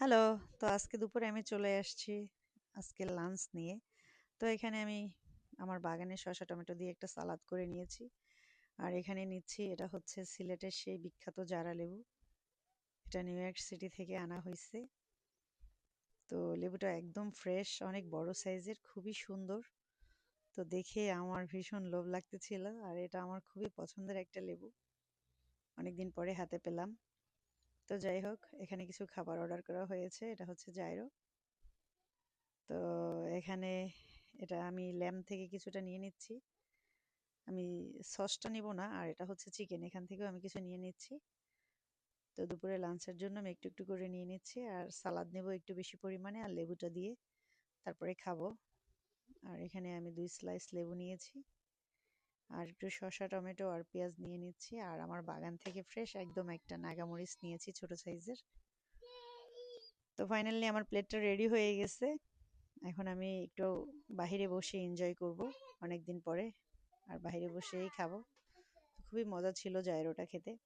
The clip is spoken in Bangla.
হ্যালো, তো আজকে দুপুরে আমি চলে আসছি আজকে লাঞ্চ নিয়ে। তো এখানে আমি আমার বাগানে শসা টমেটো দিয়ে একটা সালাদ করে নিয়েছি। আর এখানে নিচ্ছি, এটা হচ্ছে সিলেটের সেই বিখ্যাত জারা লেবু এটা নিউ ইয়র্ক সিটি থেকে আনা হয়েছে তো লেবুটা একদম ফ্রেশ অনেক বড় সাইজের খুবই সুন্দর। তো দেখে আমার ভীষণ লোভ লাগতেছিল, আর এটা আমার খুবই পছন্দের একটা লেবু। অনেকদিন পরে হাতে পেলাম। তো যাই হোক, এখানে কিছু খাবার অর্ডার করা হয়েছে, এটা হচ্ছে জাইরো তো এখানে এটা আমি ল্যাম থেকে কিছুটা নিয়ে নিচ্ছি। আমি সসটা নিব না, আর এটা হচ্ছে চিকেন এখান থেকেও আমি কিছু নিয়ে নিচ্ছি। তো দুপুরে লাঞ্চের জন্য আমি একটু একটু করে নিয়ে নিচ্ছি, আর সালাদ নেব একটু বেশি পরিমাণে, আর লেবুটা দিয়ে তারপরে খাব। আর এখানে আমি দুই স্লাইস লেবু নিয়েছি। আর একটু শসা, টমেটো আর পেঁয়াজ নিয়ে নিচ্ছি। আর আমার বাগান থেকে ফ্রেশ একদম একটা নাগামরিচ নিয়েছি ছোট সাইজের। তো ফাইনালি আমার প্লেটটা রেডি হয়ে গেছে। এখন আমি একটু বাহিরে বসে এনজয় করব অনেক দিন পরে। আর বাহিরে বসেই খাব। খুবই মজা ছিল জায়রোটা খেতে।